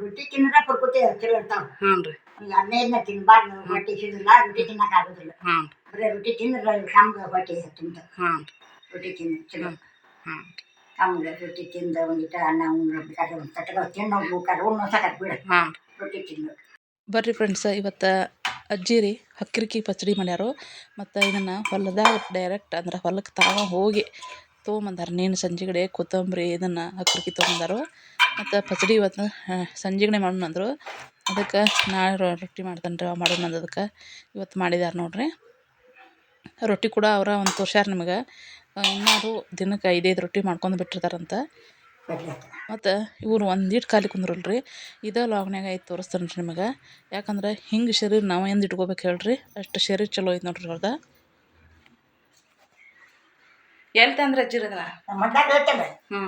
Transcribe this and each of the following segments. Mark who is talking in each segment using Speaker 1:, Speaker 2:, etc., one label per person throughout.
Speaker 1: ರೊಟ್ಟಿ ತಿಂದ್ರೆ ಪ್ರಕೃತಿ ಹಚ್ಚಿಲ್ಲ ಇರ್ತಾವ ಹಾನ್ರಿ ತಿನ್ಬಾರ್ದು ಹೊಟ್ಟೆ ತಿನ್ನಲ್ಲ ರೊಟ್ಟಿ ತಿನ್ನಕ್ ಆಗುದಿಲ್ಲ.
Speaker 2: ಹಾಂ
Speaker 1: ಬರೀ ರೊಟ್ಟಿ ತಿಂದ್ರ ಕಮ್ಗ ಹೊಟ್ಟೆ ತುಂಬ
Speaker 2: ಹಾಂ
Speaker 1: ರೊಟ್ಟಿ ತಿಂದು ಚಲೋ.
Speaker 2: ಹಾಂ
Speaker 1: ಕಮ್ಗೆ ರೊಟ್ಟಿ ತಿಂದ ಒಂದಿಟ ಅನ್ನ ಉಣ್ಬೇಕಾದ್ರೆ ಒಂದು ತಟ್ಟಗ ತಿನ್ನೋ ಬೇಕಾದ್ರೆ ಉಣ್ಣೋ ಬಿಡ.
Speaker 2: ಹಾಂ
Speaker 1: ರೊಟ್ಟಿ ತಿನ್ನ.
Speaker 2: ಬರ್ರಿ ಫ್ರೆಂಡ್ಸ್ ಇವತ್ತು ಅಜ್ಜಿ ರೀ ಹಕ್ಕಿರಿಕಿ ಪಚಡಿ ಮಾಡ್ಯಾರು. ಮತ್ತು ಇದನ್ನು ಹೊಲದಾಗ ಡೈರೆಕ್ಟ್ ಅಂದ್ರೆ ಹೊಲಕ್ಕೆ ತಾವ ಹೋಗಿ ತೊಗೊಂಬಂದಾರ. ನೀನು ಸಂಜೆಗಡೆ ಕೊತ್ತಂಬರಿ ಇದನ್ನು ಹಕ್ಕಿರಿಕಿ ತೊಗೊಂಬಂದಾರು. ಮತ್ತು ಪಚಡಿ ಇವತ್ತು ಸಂಜೆಗಡೆ ಮಾಡೋಣ ಅಂದರು. ಅದಕ್ಕೆ ನಾಳೆ ರೊಟ್ಟಿ ಮಾಡ್ತಾನೆ ರೀ, ಮಾಡೋಣ ಅದಕ್ಕೆ. ಇವತ್ತು ಮಾಡಿದಾರೆ ನೋಡ್ರಿ. ರೊಟ್ಟಿ ಕೂಡ ಅವರ ಒಂದು ತೋರ್ಸ್ಯಾರ ನಿಮಗೆ. ಇನ್ನಾರು ದಿನಕ್ಕೆ ಐದೈದು ರೊಟ್ಟಿ ಮಾಡ್ಕೊಂಡು ಬಿಟ್ಟಿರ್ತಾರಂತ. ಮತ್ತು ಇವರು ಒಂದಿಟ್ಟು ಖಾಲಿ ಕುಂದ್ರಲ್ರಿ. ಇದೇ ಲಾಗ್ನಾಗ ಐದು ತೋರಿಸ್ತಾನೆ ರೀ ನಿಮಗೆ. ಯಾಕಂದ್ರೆ ಹಿಂಗೆ ಶರೀರ ನಾವು ಎಂದು ಇಟ್ಕೋಬೇಕು ಹೇಳ್ರಿ. ಅಷ್ಟು ಶರೀರ ಚಲೋ ಐತೆ ನೋಡ್ರಿ ಅವ್ರದ. ಎಲ್ಲಿ ತಂದ್ರೆ ಅಜ್ಜಿರದನ
Speaker 1: ನಮ್ಮ ಮೊದ್ಲಾಗ ಹೇಳ್ತೇವೆ
Speaker 2: ಹ್ಞೂ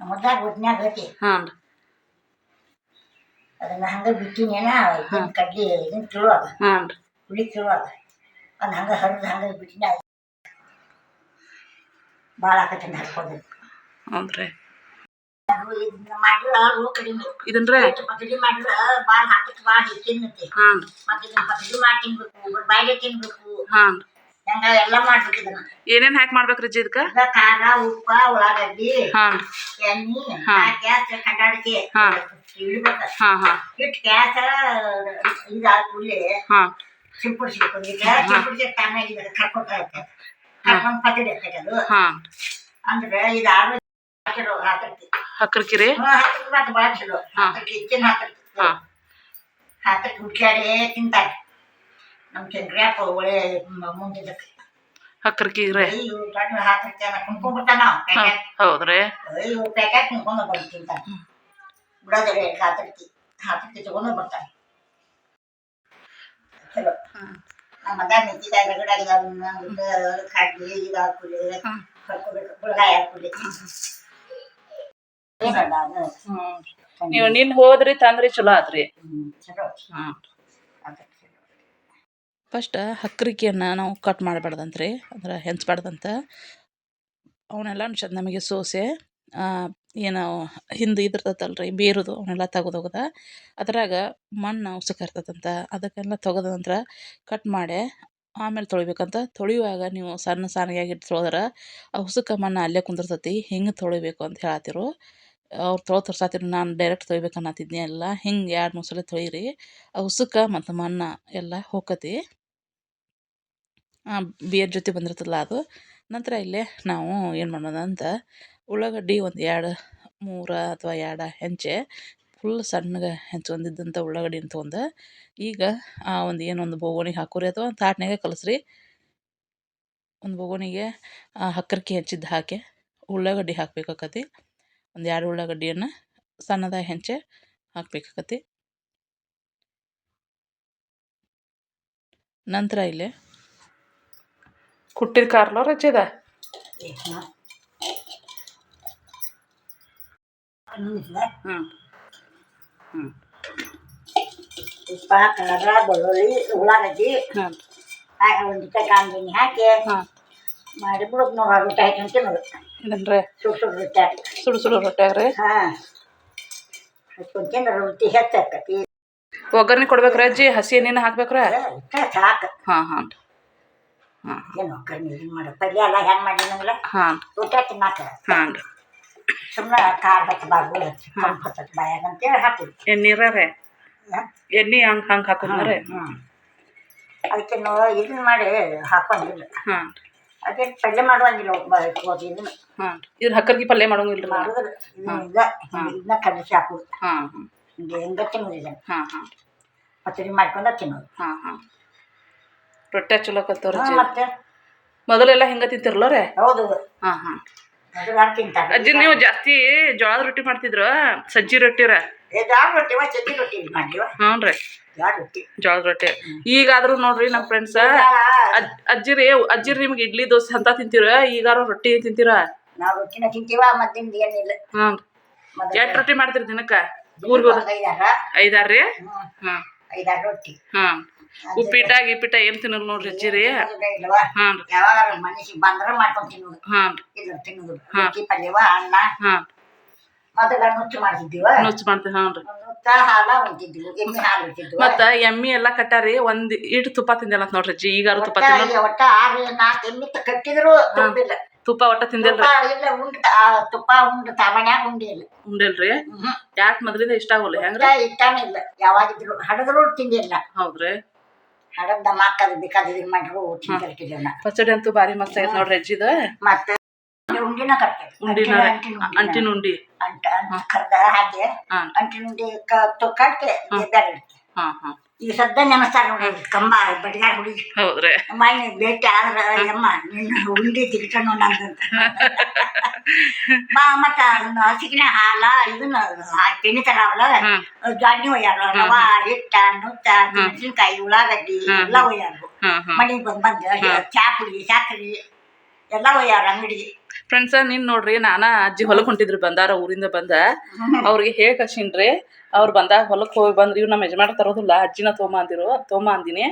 Speaker 1: ನಮ್ಮ ಮೊದ್ಲಾಗ ಒಟ್ನ್ಯಾಗ ಹೇಳ್ತಿ
Speaker 2: ಹಾಂ ರೀ
Speaker 1: ಅದನ್ನ ಹಂಗೆ ಬಿಟ್ಟಿನೇನ ಇದನ್ನ ಕಡ್ಲಿ ಇದನ್ನ ತಿಳುವಾಗ.
Speaker 2: ಹಾಂ ರೀ
Speaker 1: ಹುಳಿ ತಿಳುವಾಗ. ಅದನ್ನ ಹಂಗೆ ಹರಿದು ಹಂಗೆ ಬಿಟ್ಟಿನ ಭಾಳ ಆಕತಿ ಹರ್ಕೋದು
Speaker 2: ಹೌದು ರೀ
Speaker 1: ಇದನ್ನ ಮಾಡಿದ್ರೆ ರೋಗ ಕಡಿಮೆ.
Speaker 2: ಇದನ್ನ ರೀ
Speaker 1: ಪಚಡಿ ಮಾಡಿದ್ರೆ ಭಾಳ ಹಾಕಕ್ಕೆ ಭಾಳ ಹೆಚ್ಚಿನತ್ತೆ.
Speaker 2: ಹಾಂ
Speaker 1: ಮತ್ತೆ ಇದನ್ನ ಮಾಡಿ ತಿನ್ಬೇಕು ಬಾಯಿಲೆ ತಿನ್ಬೇಕು.
Speaker 2: ಹಾಂ
Speaker 1: ಹೆಂಗ ಎಲ್ಲ ಮಾಡ್ಬೇಕು ಇದನ್ನ.
Speaker 2: ಏನೇನು ಹಾಕಿ ಮಾಡ್ಬೇಕ್ರಿ ಅಜ್ಜಿ ಇದಕ್ಕೆ?
Speaker 1: ಅದ ಖಾರ ಉಪ್ಪ ಉಳ್ಳಾಗಡ್ಡಿ
Speaker 2: ಹಾ.
Speaker 1: ಎಣ್ಣೆ
Speaker 2: ಹಾ.
Speaker 1: ಗ್ಯಾಸ್ ಕಡ್ಡಾಡಿಕೆ
Speaker 2: ಹಾ.
Speaker 1: ಇಡ್ಬೇಕ.
Speaker 2: ಹಾ ಹಾ.
Speaker 1: ಇಟ್ಟು ಗ್ಯಾಸ್ ಇದಾದ ಕೂಡಲೇ
Speaker 2: ಹಾಂ.
Speaker 1: ಸಿಂಪಡಿಸ್ಬೇಕು ಈಗ ಸಿಂಪಡಿಸಿ ತಾನೇ ಇದನ್ನ ಕರ್ಕೊಂಡ್ ಅದು.
Speaker 2: ಹಾ.
Speaker 1: ಅಂದ್ರೆ ಇದು ಆರೋಗ್ಯ ಚಲೋ ಹಾಕತ್ತಿ.
Speaker 2: ಹಕ್ಕರ್ಕಿ ರೀ
Speaker 1: ಹಾಕಕ್ಕೆ ಮತ್ತೆ ಭಾಳ ಚಲೋ.
Speaker 2: ಹಾ.
Speaker 1: ಹಾಕಕ್ಕೆ ಹೆಚ್ಚಿನ
Speaker 2: ಹಾಂ.
Speaker 1: ಹುಡ್ಕ್ಯಾಡೇ ತಿಂತಾರೆ. ನಮ್ಮ ಚಂದ್ರಪ್ಪ ಒಳ್ಳೆ ಮುಂದಿದ್ದಕ್ಕೆ
Speaker 2: ಹಕ್ಕರ್ಕಿ ರೀ
Speaker 1: ಅಯ್ಯೋ ಗಂಡು ಹಾಕಿರ್ತಾನ ಕುಂತ್ಕೊಂಡ್ಬಿಡ್ತಾನ
Speaker 2: ಹಾಂ ಹೌದ್ರಿ.
Speaker 1: ಅಯ್ಯೋ ಪ್ಯಾಕೆಟ್ ಕುಂತ್ಕೊಂಡು ಬಂದು ತಿಂತಾನೆ. ಬಿಡೋದ್ರೆ ಹಾಕಿರ್ತಿ ಹಾಕಿರ್ತಿ ತಗೊಂಡು ಬರ್ತಾನೆ ಚಲೋ.
Speaker 2: ಹಾಂ.
Speaker 1: ನಮ್ಮ ಮಗ ಮೆಚ್ಚಿದಾಗ ರಗಡಾಗಿದ್ದಾವ ಕಡ್ಲಿ ಇದು ಹಾಕುಲಿ
Speaker 2: ಹಾಂ
Speaker 1: ಕರ್ಕೋಬೇಕು ಗುಳಗಾಯಿ ಹಾಕುಲಿ ಏನಲ್ಲ ಅದು
Speaker 2: ಹ್ಞೂ ನೀವು ನಿನ್ನ ಹೋದ್ರಿ ತಂದ್ರಿ ಚಲೋ ಆತ್ರಿ.
Speaker 1: ಹ್ಮ್, ಚಲೋ.
Speaker 2: ಹಾಂ
Speaker 1: ಆಗತ್ತೆ ಚಲೋ.
Speaker 2: ಫಸ್ಟ್ ಹಕ್ರಿಕೆಯನ್ನು ನಾವು ಕಟ್ ಮಾಡಬಾರ್ದಂತ್ರಿ, ಅಂದ್ರೆ ಹೆಂಚಬಾರ್ದಂತ. ಅವನ್ನೆಲ್ಲ ನಮಗೆ ಸೋಸೆ ಏನು ಹಿಂದೆ ಇದಿರ್ತೈತಲ್ರಿ ಬೇರುದು ಅವನ್ನೆಲ್ಲ ತೆಗೆದೋಗದ. ಅದ್ರಾಗ ಮಣ್ಣು ಇರ್ತದಂತ, ಅದಕ್ಕೆಲ್ಲ ತೆಗೆದ ನಂತರ ಕಟ್ ಮಾಡಿ, ಆಮೇಲೆ ತೊಳಿಬೇಕಂತ ತೊಳೆಯುವಾಗ ನೀವು ಸಣ್ಣ ಸಣ್ಣಗಾಗಿ ಇಟ್ಟು ತೊಳೆದ್ರೆ ಆ ಹುಸುಕ ಮಣ್ಣು ಅಲ್ಲೇ ಕುಂದಿರ್ತೈತಿ, ಹಿಂಗೆ ತೊಳಿಬೇಕು ಅಂತ ಹೇಳತ್ತಿರು ಅವ್ರು ತೊಳೆ ತೋರ್ಸಾತಿರು, ನಾನು ಡೈರೆಕ್ಟ್ ತೊಳಿಬೇಕು ಎಲ್ಲ, ಹಿಂಗೆ ಎರಡು ಮೂರು ಸಲ ತೊಳಿರಿ ಆ ಉಸುಕ ಮತ್ತು ಮಣ್ಣು ಎಲ್ಲ ಹೋಗತಿ ಬೇರ್ ಜೊತೆ ಬಂದಿರ್ತದಲ್ಲ ಅದು. ನಂತರ ಇಲ್ಲೇ ನಾವು ಏನು ಮಾಡೋದಂತ ಉಳ್ಳಾಗಡ್ಡಿ ಒಂದು ಎರಡು, ಮೂರು ಅಥವಾ ಎರಡು ಹೆಂಚೆ ಫುಲ್ ಸಣ್ಣಗೆ ಹೆಂಚ್ಕೊಂಡಿದ್ದಂಥ ಉಳ್ಳಾಗಡ್ಡಿನ ತೊಗೊಂಡು ಈಗ ಆ ಒಂದು ಏನೊಂದು ಬೋಗೋಣಿಗೆ ಹಾಕೋರಿ ಅಥವಾ ಒಂದು ತಾಟ್ನಾಗೆ ಕಲಸ್ರಿ. ಒಂದು ಬೋಗೋಣಿಗೆ ಹಕ್ಕರ್ಕಿ ಹೆಂಚಿದ್ದು ಹಾಕಿ ಉಳ್ಳಾಗಡ್ಡಿ ಹಾಕ್ಬೇಕಾಕತಿ. ಒಂದು ಎರಡು ಉಳ್ಳಾಗಡ್ಡಿಯನ್ನು ಸಣ್ಣದಾಗಿ ಹೆಂಚೆ ಹಾಕ್ಬೇಕಾಕತಿ. ನಂತರ ಇಲ್ಲಿ ಕುಟ್ಟಿದ ಕಾರ್ಲೋ ರಜೆದ
Speaker 1: ಏ, ಹಾ. ಅನ್ನಿಸ್ಲ?
Speaker 2: ಹ್ಞೂ ಹ್ಞೂ
Speaker 1: ಉಪ್ಪ ಖಾರ ಬೆಳ್ಳುಳ್ಳಿ ಉಳ್ಳಾಗಡ್ಡಿ
Speaker 2: ಹಾಂ
Speaker 1: ಹಾಕಿ ಒಂದು ಕಾಂದಿನಿ ಹಾಕಿ
Speaker 2: ಹಾಂ
Speaker 1: ಮಾಡಿ ಬಿಡೋದು ನೋಡಿ ರೊಟ್ಟಿ ಹಾಕಿ ತಿನ್ನೋದು
Speaker 2: ಇದನ್ರಿ
Speaker 1: ಸುಡು ಸುಡು ರೊಟ್ಟಿ ಹಾಕಿ
Speaker 2: ಸುಡು ಸುಡು ರೊಟ್ಟ್ಯಾಗ ರೀ
Speaker 1: ಹಾಂ ಹಚ್ಕೊಂಡು ತಿಂದ್ರೆ ರೊಟ್ಟಿ ಹೆಚ್ಚಾಕತಿ
Speaker 2: ಒಗ್ಗರಣೆ ಕೊಡ್ಬೇಕ್ರಿ ಅಜ್ಜಿ ಹಸಿ ಎಣ್ಣೆನ ಹಾಕ್ಬೇಕ್ರ
Speaker 1: ಸಾಕು
Speaker 2: ಹಾಂ ಹಾಂ ಹಾಂ
Speaker 1: ಏನು ಕಡಿಮೆ ಇದನ್ನ ಮಾಡ ಪಲ್ಯ ಎಲ್ಲ ಹೆಂಗೆ ಮಾಡಿದಂಗಿಲ್ಲ
Speaker 2: ಹಾಂ.
Speaker 1: ಊಟ ತಿನ್ನಾಕ
Speaker 2: ಹಾಂ ರೀ
Speaker 1: ಸುಮ್ಮನೆ ಖಾರ ಹಚ್ಚಬಾರ್ದು ಹಚ್ಚಿ ಕಂಪು ಹಚ್ಚತ್ ಬಾಯಾಗ ಅಂತೇಳಿ ಹಾಕಿದ್ವಿ
Speaker 2: ಎಣ್ಣೀರ ಎಣ್ಣೆ ಹಂಗೆ ಹಂಗೆ ಹಾಕೊಂಡ್ರೆ
Speaker 1: ಹ್ಞೂ ಅದಕ್ಕೆ ನಾವು ಇದನ್ನ ಮಾಡಿ ಹಾಕೊಂಡಿಲ್ಲ.
Speaker 2: ಹಾಂ
Speaker 1: ಅದಕ್ಕೆ ಪಲ್ಯ ಮಾಡುವಂಗಿಲ್ಲ ಇದನ್ನ
Speaker 2: ಹಾಂ ಇದ್ರ ಹಕ್ಕರ್ಗಿ ಪಲ್ಯ ಮಾಡೋಂಗಿಲ್ಲ
Speaker 1: ಮಾಡಿದ್ರೆ ಇದನ್ನ ಕಲಿಸಿ ಹಾಕುದು.
Speaker 2: ಹಾಂ ಹಾಂ.
Speaker 1: ಹಿಂಗೆ ಹೆಂಗೆ ತಿನ್ನೋದು ಇದನ್ನ.
Speaker 2: ಹಾಂ ಹಾಂ.
Speaker 1: ಪಚಡಿ ಮಾಡ್ಕೊಂಡ ತಿನ್ನೋದು.
Speaker 2: ಹಾಂ ಹಾಂ. ರೊಟ್ಟಿ ಚಲೋ ಕತ್ತವ್ರಿ
Speaker 1: ಮತ್ತೆ?
Speaker 2: ಮೊದಲೆಲ್ಲ ಹೆಂಗೆ ತಿಂತಿರಲ್ಲ ರೀ?
Speaker 1: ಹೌದು
Speaker 2: ಹಾಂ ಹಾಂ. ಅಜ್ಜಿ ನೀವು ಜಾಸ್ತಿ ಜೋಳದ ರೊಟ್ಟಿ ಮಾಡ್ತಿದ್ರು? ಸಜ್ಜಿ
Speaker 1: ರೊಟ್ಟಿ ಮಾಡಿವ
Speaker 2: ಹ್ಞೂ ರೀ. ಜೋಳದ ರೊಟ್ಟಿ. ಈಗಾದ್ರೂ ನೋಡ್ರಿ ನಮ್ಮ ಫ್ರೆಂಡ್ಸ್ ಅಜ್ಜಿ ಅಜ್ಜಿರಿ ಅಜ್ಜಿರಿ ನಿಮ್ಗೆ ಇಡ್ಲಿ ದೋಸೆ ಅಂತ ತಿಂತೀರ? ಈಗಾರು ರೊಟ್ಟಿ ತಿಂತೀರ?
Speaker 1: ನಾವು ರೊಟ್ಟಿನ ತಿಂತೀವ ಮತ್ತಿಂದ ಏನಿಲ್ಲ
Speaker 2: ಹಾಂ ಎಷ್ಟು ರೊಟ್ಟಿ ಮಾಡ್ತೀರಿ ದಿನಕ್ಕೆ? ಊರಿಗೆ
Speaker 1: ಐದಾರು.
Speaker 2: ರೀ?
Speaker 1: ಹ್ಞೂ
Speaker 2: ಹಾಂ
Speaker 1: ಐದಾರು ರೊಟ್ಟಿ.
Speaker 2: ಹಾಂ ಉಪ್ಪಿಟ ಗಿಪ್ಪಿಟ ಏನ್ ತಿನ್ನಲ್ಲ ನೋಡ್ರಿ ಹಚ್ಚಿರಿ
Speaker 1: ತಿನ್ನೋದೇ ಇಲ್ವಾ
Speaker 2: ಹಾಂ
Speaker 1: ಯಾವಾಗ ಮನಸ್ಸಿಗೆ ಬಂದ್ರೆ ಮಾಡ್ಕೊಂಡು ತಿನ್ನೋದು.
Speaker 2: ಹಾಂ ರೀ.
Speaker 1: ಇಲ್ಲ ತಿನ್ನೋದು.
Speaker 2: ಹಾ.
Speaker 1: ರೊಟ್ಟಿ ಪಲ್ಯವ ಅನ್ನ.
Speaker 2: ಹಾಂ
Speaker 1: ಮೊದಲ ನುಚ್ಚು ಮಾಡ್ತಿದ್ದೀವ?
Speaker 2: ನುಚ್ಚು ಮಾಡ್ತೀವಿ ಹಾಂ ರೀ.
Speaker 1: ನುಚ್ಚು ಒಟ್ಟ ಹಾಲ ಉಂಟಿದ್ವಿ ಎಮ್ಮೆ ಹಾಲು ಉಂಟಿದ್ವು
Speaker 2: ಮತ್ತ ಎಮ್ಮಿ ಎಲ್ಲಾ ಕಟ್ಟಾರಿ ಒಂದ್ ಇಟ್ ತುಪ್ಪ ತಿಂದಿಲ್ಲ ನೋಡ್ರಿ ಅಜ್ಜಿ ಈಗ ತುಪ್ಪ
Speaker 1: ಕಟ್ಟಿದ್ರು
Speaker 2: ತುಪ್ಪ ಒಟ್ಟ ತಿಂದೆಲ್ಲ
Speaker 1: ತುಪ್ಪ ಉಂಡ್ ತಾವಣ್ಯಾಗ ಉಂಡಿಲ್ಲ
Speaker 2: ಉಂಡಿಲ್ರಿ?
Speaker 1: ಯಾಕೆ
Speaker 2: ಯಾಕ್ ಮೊದ್ಲಿಂದ ಇಷ್ಟ ಆಗೋಲ್ಲ ಹೆಂಗ್ರಿ?
Speaker 1: ಇಷ್ಟಾನೇ ಇಲ್ಲ. ಯಾವಾಗಿದ್ರು ಹಡದ್ರು ತಿಂದಿಲ್ಲ.
Speaker 2: ಹೌದ್ರಿ.
Speaker 1: ಹಡದ ನಮ್ಮ ಅಕ್ಕದ ಬೇಕಾದ ಇದನ್ನ ಮಾಡ್ರು ತಿಂದಿರ್ತಿದ್ವಿ ನಾ
Speaker 2: ಪಚಡಿ ಅಂತೂ ಬಾರಿ ಮಸ್ತ್ ಆಗೈತ್ ನೋಡ್ರಿ ಅಜ್ಜಿದ?
Speaker 1: ಮತ್ತೆ ಉಂಡಿನ
Speaker 2: ಉಂಡಿನ
Speaker 1: ಅಂಟಿನ.
Speaker 2: ಉಂಡಿ.
Speaker 1: ಅಂಟ ಕರ್ದ ಹಾಗೆ. ಅಂಟಿನ ಉಂಡಿ ಕಟ್ಟಿ ಇಡ್ತೀವಿ
Speaker 2: ಹಾ ಹಾ.
Speaker 1: ಈಗ ಸದ್ದ ನೆನಸ್ತಾರ ನೋಡ್ರಿ ಕಂಬ ಬಡಿಗಾರ ಹುಡಿ
Speaker 2: ಹೌದ್ರಿ.
Speaker 1: ಮನೆ ಭೇಟಿ ಆದ್ರ ಅಮ್ಮ ನಿನ್ನ ಉಂಡಿ ತಿರ್ಕೊಂಡು ನಂದಂತ. ಬಾ ಮತ್ತ ಹಸಿಗಿನ ಹಾಲ ಇದನ್ನ ತೆನಿ ತರಾವಲ್ಲ ಗಾಡಿ ಒಯ್ಯಾರ ರವ ಹಿಟ್ಟ ನುತ್ತ ಮೆಣಸಿನ್ಕಾಯಿ ಉಳ್ಳಾಗಡ್ಡಿ ಎಲ್ಲ ಒಯ್ಯಾರು. ಮನೆಗೆ ಬಂದ್ ಬಂದು ಚಾ ಪುಡಿ ಸಕ್ರಿ ಎಲ್ಲ ಒಯ್ಯಾರ ಅಂಗಡಿ.
Speaker 2: ಫ್ರೆಂಡ್ಸ್ ನೀನ್ ನೋಡ್ರಿ ನಾನ ಅಜ್ಜಿ ಹೊಲಕ್ ಹೊಂಟಿದ್ರಿ ಬಂದಾರ ಊರಿಂದ ಬಂದ. ಅವ್ರಿಗೆ ಹೇಳಿ ಕಳ್ಸಿನ್ರಿ ಅವ್ರು ಬಂದಾಗ ಹೊಲಕ್ ಹೋಗಿ ಬಂದ್ರಿ ಇವ್ ನಮ್ಮ ಯಜಮಾನ ತರೋದಿಲ್ಲ ಅಜ್ಜಿನ ತೋಮ ಅಂದಿರು ತೋಮ ಅಂದಿನಿ.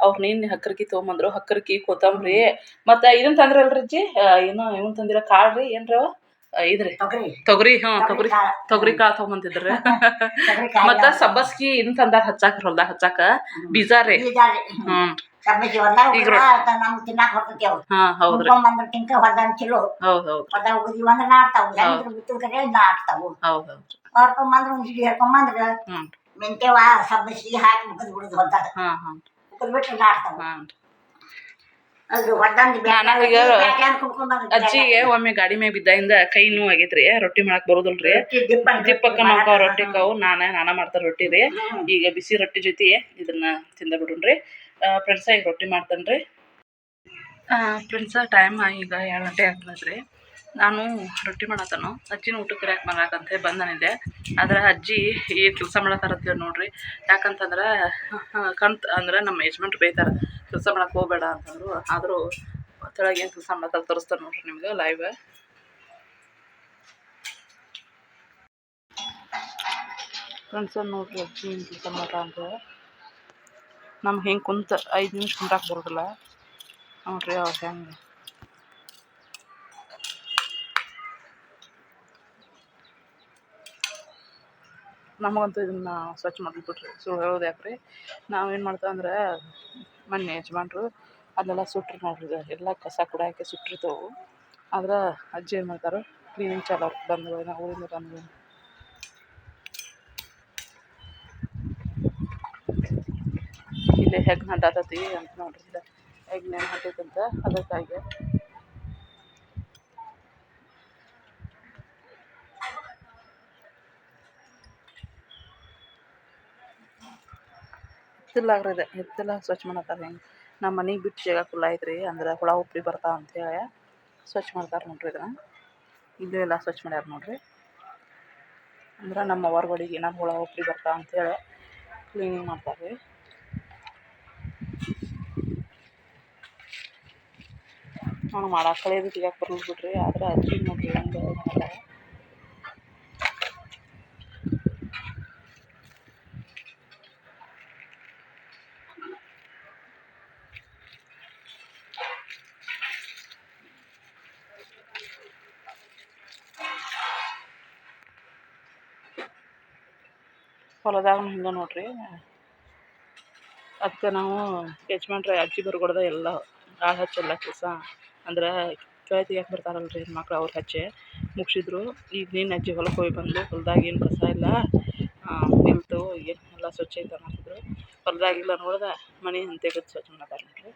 Speaker 2: ಅವ್ರು ನೀನ್ ಹಕ್ಕರ್ಕಿ ತೊಗೊಂಬಂದ್ರು ಹಕ್ಕರ್ಕಿ ಕೊತ್ತಂಬರಿ. ಮತ್ತ ಇದನ್ ತಂದ್ರಲ್ರಿ ಅಜ್ಜಿ? ಏನೋ ಇವನ್ ತಂದಿರ ಕಾಳ್ರಿ ಏನ್ರಿ ಅವ? ಆ, ಇದ್ರಿ.
Speaker 1: ತೊಗರಿ.
Speaker 2: ಹ್ಞೂ ತೊಗರಿ
Speaker 1: ಕಾಳ.
Speaker 2: ತೊಗರಿ ಕಾಳು
Speaker 1: ತೊಗೊಂಬಂದಿದ್ರಿ
Speaker 2: ಮತ್ತ ಸಬ್ಬಸ್ಗಿ ಇದನ್ ತಂದಾರ ಹಚ್ಚಾಕ ಹೊಲ್ದಾಗ ಹಚ್ಚಾಕ. ಬೀಜ ರೀ.
Speaker 1: ಬೀಜಾರಿ ಸಬ್ಬಕ್ಕಿ ಹೊಲ್ದಾಗ ನಮ್ಗೆ ತಿನ್ನಾಕ ಬರ್ತೈತಿ ಅವು
Speaker 2: ಹೌದ್ರಿ.
Speaker 1: ಬಂದ್ರ ಹೊಲ್ದಾಗ ಚಲೋ ಉಗಿದ್ವಿ ಅಂದ್ರೆ ನಾಡ್ತಾವು ನಾಡ್ತಾವು ಹರ್ಕೊಂಬಂದ್ರ ಒಂದ್ ಹಿಡಿ ಸಬ್ಬಕ್ಕಿ ಹಾಕಿ ಮುಗಿದ್ ಬಿಡುದು ಹೊಲ್ದಾಗ. ಮುಗಿದ್ ಬಿಟ್ರೆ ನಾಡ್ತಾವು
Speaker 2: ಅಜ್ಜಿಗೆ ಒಮ್ಮೆ ಗಾಡಿ ಮ್ಯಾಗ ಬಿದ್ದಾಯಿಂದ ಕೈ ನೋವು ಆಗೈತ್ರಿ. ರೊಟ್ಟಿ ಮಾಡಕ್ ಬರೋದಿಲ್ರಿ. ದಿಪ್ಪಕ್ಕ ನಾವು ರೊಟ್ಟಿ ಕಾವು ನಾನ ನಾನ ಮಾಡ್ತಾರ ರೊಟ್ಟಿ ರೀ. ಈಗ ಬಿಸಿ ರೊಟ್ಟಿ ಜೊತೆ ಇದನ್ನ ತಿಂದ ಬಿಡುನ್ರಿ. ಫ್ರೆಂಡ್ಸ ಈಗ ರೊಟ್ಟಿ ಮಾಡ್ತೇನ್ರಿ? ಫ್ರೆಂಡ್ಸ ಟೈಮ್ ಈಗ ಎರಡು ಗಂಟೆ ಆಗ್ತದ್ರಿ ನಾನು ರೊಟ್ಟಿ ಮಾಡತ್ತಾನು ಅಜ್ಜಿನ ಊಟಕ್ಕೆ ಕರಿಯಾಕೆ ಹೇಳಿ ಬಂದನಿದ್ದೆ ಆದ್ರೆ ಅಜ್ಜಿ ಏನು ಕೆಲಸ ಮಾಡತ್ತಾರಂತೇಳಿ ನೋಡ್ರಿ. ಯಾಕಂತಂದ್ರೆ ಕಂತ, ಅಂದ್ರೆ ನಮ್ಮ ಯಜಮಾನ್ರು ಬೈತಾರೆ, ಕೆಲಸ ಮಾಡಕ್ಕೆ ಹೋಗಬೇಡ ಅಂತಂದ್ರು. ಆದರೂ ತಳಗೆ ಏನು ಕೆಲಸ ಮಾಡತ್ತಾರ ತೋರಿಸ್ತಾರೆ ನೋಡ್ರಿ ನಿಮ್ಗೆ ಲೈವ್ ಫ್ರೆಂಡ್ಸ್ ನೋಡ್ರಿ ಅಜ್ಜಿ ಏನು ಕೆಲಸ ಅಂತ ನಮ್ಗೆ ಹೆಂಗೆ ಕುಂತ ಐದು ನಿಮಿಷ ಕುಂತಾಕ್ ಬರೋದಿಲ್ಲ. ನೋಡ್ರಿ ಅವ್ರು ಹೆಂಗೆ. ನಮಗಂತೂ ಇದನ್ನ ಸ್ವಚ್ಛ ಮಾಡಿಬಿಟ್ರಿ ಸುಳ್ಳು ಹೇಳೋದು ಯಾಕ್ರಿ ನಾವೇನು ಮಾಡ್ತೇವೆ ಅಂದ್ರೆ, ಮೊನ್ನೆ ಯಜಮಾನ್ರು ಅದೆಲ್ಲ ಸುಟ್ರಿ ನೋಡ್ರಿ ಎಲ್ಲ ಕಸ ಕೂಡ ಹಾಕಿ ಸುಟ್ಟಿರ್ತವು ಆದ್ರೆ ಅಜ್ಜಿ ಏನು ಮಾಡ್ತಾರೆ ಕ್ಲೀನಿಂಗ್ ಚಾಲೋ ನಾವು ಊರಿಂದ ಇಲ್ಲಿ ಹೆಗ್ ಹಂಟಾತತಿ ಅಂತ ನೋಡ್ರಿ ಹೆಗ್ ನೆನ್ ಹಂಟೈತಂತ ಅದಕ್ಕಾಗಿ. ಹಿತ್ತಲಾಗ್ರಿ ಇದೆ ಹಿತ್ತಲ ಸ್ವಚ್ಛ ಮಾಡತ್ತಾರ ಹಿಂಗೆ? ನಮ್ಮ ಮನೆಗೆ ಬಿಟ್ಟು ಜಾಗ ಕುಲ್ಲ ಐತ್ರಿ, ಅಂದ್ರೆ ಹುಳ ಉಪ್ಪಿ ಬರ್ತಾವ ಅಂತೇಳಿ ಸ್ವಚ್ಛ ಮಾಡ್ತಾರೆ ನೋಡ್ರಿ ಇದನ್ನ. ಇದು ಎಲ್ಲ ಸ್ವಚ್ಛ ಮಾಡ್ಯಾರ ನೋಡ್ರಿ. ಅಂದ್ರೆ ನಮ್ಮ ಹೊರಗಡೆಗೆ ಏನಾರು ಹುಳ ಉಪ್ಪಿ ಬರ್ತಾವ ಅಂತೇಳಿ ಕ್ಲೀನಿಂಗ್ ಮಾಡ್ತಾರೆ. ರೀ ನಾನು ಮಾಡಾಕ ಕಳೆಯೋದು ತೆಗಿಯಕ್ಕೆ ಬರಲ್ಲ ಬಿಡ್ರಿ ಆದ್ರೆ ಅಜ್ಜಿ ನೋಡ್ರಿ ಹೆಂಗೆ ಮಾಡ್ತಾರೆ ಹೊಲದಾಗ ಹಿಂಗೆ ನೋಡ್ರಿ ಅದಕ್ಕೆ ನಾವು ಯಜಮಾನ್ರೆ ಅಜ್ಜಿ ಬರ್ಗೊಡ್ದ ಎಲ್ಲ ಆಳು ಹಚ್ಚಲ್ಲ ಕೆಲಸ. ಅಂದ್ರೆ ಕಳೆ ತೆಗಿಯಕ್ಕೆ ಬರ್ತಾರಲ್ರಿ ಹೆಣ್ಮಕ್ಳು ಅವ್ರು ಹಚ್ಚೆ? ಮುಗಿಸಿದ್ರು. ಈಗ ನೀನು ಅಜ್ಜಿ ಹೊಲಕ್ಕೆ ಹೋಗಿ ಬಂದು ಹೊಲ್ದಾಗ ಏನು ಕಸ ಇಲ್ಲ. ನಿಲ್ತು. ಏನು ಎಲ್ಲ ಸ್ವಚ್ಛ ಐತೆ ಹೊಲ್ದಾಗ ಇಲ್ಲ ನೋಡ್ದೆ. ಮನೆ ತೆಗೆದು ಸ್ವಚ್ಛ ನೋಡ್ರಿ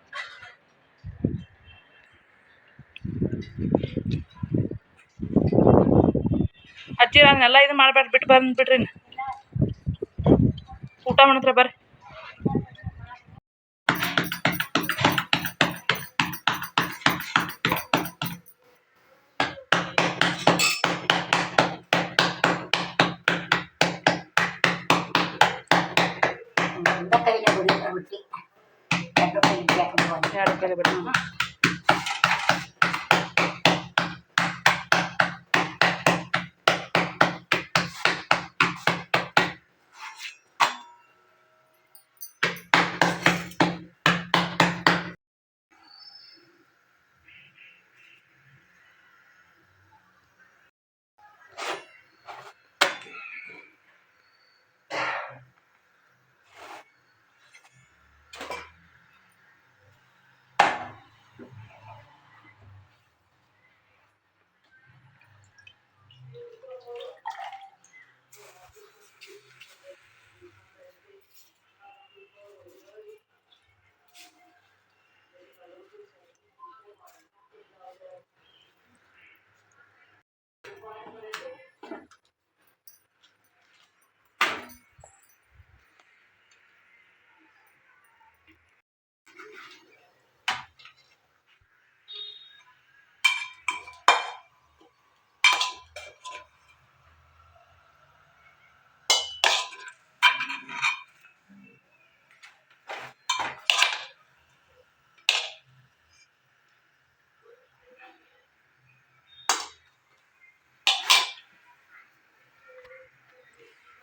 Speaker 2: ಅಜ್ಜಿ ಎಲ್ಲ ಇದು ಮಾಡಬೇಡ ಬಿಟ್ಟು ಬಂದ್ಬಿಡ್ರಿ ಊಟ ಮಾಡಿದ್ರೆ ಬರ್ರಿ.
Speaker 1: తగలబెట్టినాను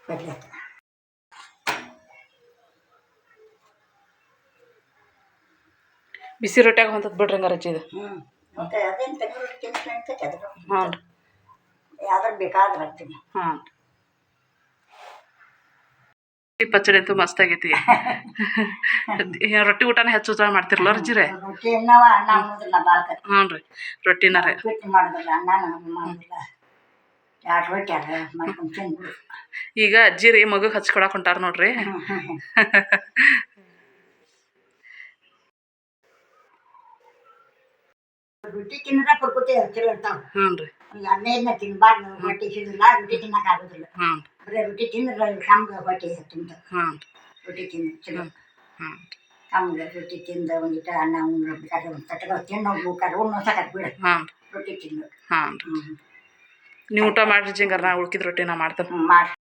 Speaker 1: ಆಯ್ತು
Speaker 2: ಬಿಸಿ ರೊಟ್ಯಾಗ ಹೊಂತದ್ ಬಿಡ್ರಿ ಹಂಗಾರೆ ಅಜ್ಜಿ ಇದು. ಹಾಂ ರೀ
Speaker 1: ಯಾವ್ದಾರು ಬೇಕಾದ್ರೆ ಹಾಕ್ತೀನಿ
Speaker 2: ಹಾಂ. ಈ ಪಚ್ಚಡಿ ಅಂತೂ ಮಸ್ತಾಗೈತಿ ರೊಟ್ಟಿ ಊಟನ ಹೆಚ್ಚು ಉತ್ಸಾಹ ಮಾಡ್ತಿರಲ್ಲ ರಜ್ಜಿರೆ
Speaker 1: ರೊಟ್ಟಿ ಅನ್ನವ ಅಣ್ಣ ಅನ್ನೋದಿಲ್ಲ
Speaker 2: ಹ್ಞೂ ರೀ. ರೊಟ್ಟಿನ ರೀ.
Speaker 1: ಬಿಟ್ಟು ಮಾಡೋದಿಲ್ಲ ಅನ್ನ ಮಾಡೋದಿಲ್ಲ. ಎರಡು ರೊಟ್ಟಿ ಅಲ್ಲ ಮಾಡ್ಕೊಂಡು
Speaker 2: ಈಗ ಅಜ್ಜಿ ರೀ ಮಗುಗೆ ಹಚ್ಕೊಡಕ್ ಹೊಂಟಾರ ನೋಡ್ರಿ.
Speaker 1: ಹ್ಞೂ ಹ್ಞೂ ಹ್ಞೂ ರೊಟ್ಟಿ ತಿನ್ನದ ಪುರ್ಕುತಿ ಅಂತಾವ.
Speaker 2: ಹ್ಞೂ ರೀ.
Speaker 1: ಹದಿನೈದನ್ನ ತಿನ್ಬಾರ್ದು ಹೊಟ್ಟೆ ಸಿದಿಲ್ಲ ರೊಟ್ಟಿ ತಿನ್ನಕ್ ಆಗೋದಿಲ್ಲ.
Speaker 2: ಹ್ಞೂ
Speaker 1: ಬರೀ ರೊಟ್ಟಿ ತಿಂದ್ರೆ ಕಮ್ಗೆ ಹೊಟ್ಟೆ ತುಂಬ
Speaker 2: ಹ್ಞೂ
Speaker 1: ರೊಟ್ಟಿ ತಿಂದು ಚಲೋ.
Speaker 2: ಹ್ಞೂ
Speaker 1: ಕಮ್ಗೆ ರೊಟ್ಟಿ ತಿಂದ ಒಂದಿಟ ಅನ್ನ ಉಣ್ಣು ಬೇಕಾದ್ರೆ ಒಂದು ತಟ್ಟಗ ತಿನ್ನೋ ಬೇಕಾದ್ರೆ ಉಣ್ಣೋ ಸಾಕಾತ್ ಬಿಡು.
Speaker 2: ಹಾಂ
Speaker 1: ರೊಟ್ಟಿ ತಿನ್ನೋದು
Speaker 2: ಹ್ಞೂ
Speaker 1: ಹ್ಞೂ
Speaker 2: ನೀವು ಊಟ ಮಾಡ್ರಿ ಜಿಂಗಾರ ನಾ ಉಳ್ಕಿದ ರೊಟ್ಟಿ ನಾ ಮಾಡ್ತೇನೆ
Speaker 1: ಮಾಡಿ